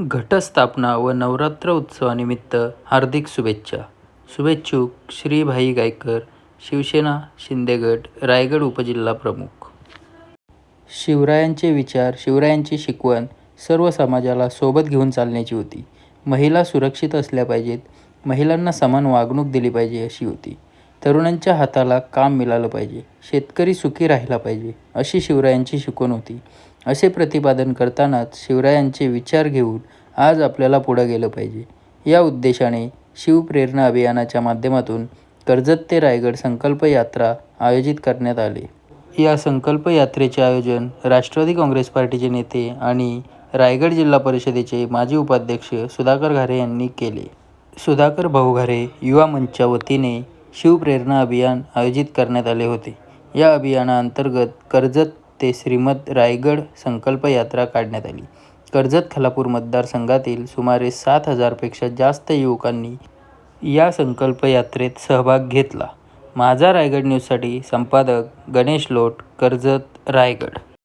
घटस्थापना व नवरात्र उत्सवानिमित्त हार्दिक शुभेच्छा. शुभेच्छुक श्री भाई गायकर शिवसेना शिंदेगड रायगड उपजिल्हा प्रमुख. शिवरायांचे विचार शिवरायांची शिकवण सर्व समाजाला सोबत घेऊन चालण्याची होती. महिला सुरक्षित असल्या पाहिजेत. महिलांना समान वागणूक दिली पाहिजे अशी होती. तरुणांच्या हाताला काम मिळालं पाहिजे. शेतकरी सुखी राहिला पाहिजे अशी शिवरायांची शिकवण होती. असे प्रतिपादन करतानाच शिवरायांचे विचार घेऊन आज आपल्याला पुढं गेलं पाहिजे. या उद्देशाने शिवप्रेरणा अभियानाच्या माध्यमातून कर्जत ते रायगड संकल्प यात्रा आयोजित करण्यात आले. या संकल्प यात्रेचे आयोजन राष्ट्रवादी काँग्रेस पार्टीचे नेते आणि रायगड जिल्हा परिषदेचे माजी उपाध्यक्ष सुधाकर घारे यांनी केले. सुधाकर भाऊ घारे युवा मंचच्या वतीने शिवप्रेरणा अभियान आयोजित करण्यात आले होते. या अभियानाअंतर्गत कर्जत ते श्रीमद रायगड संकल्प यात्रा काढण्यात आली. कर्जत खालापूर मतदारसंघातील सुमारे सात हजारपेक्षा जास्त युवकांनी या संकल्प यात्रेत सहभाग घेतला. माझा रायगड न्यूजसाठी संपादक गणेश लोट कर्जत रायगड.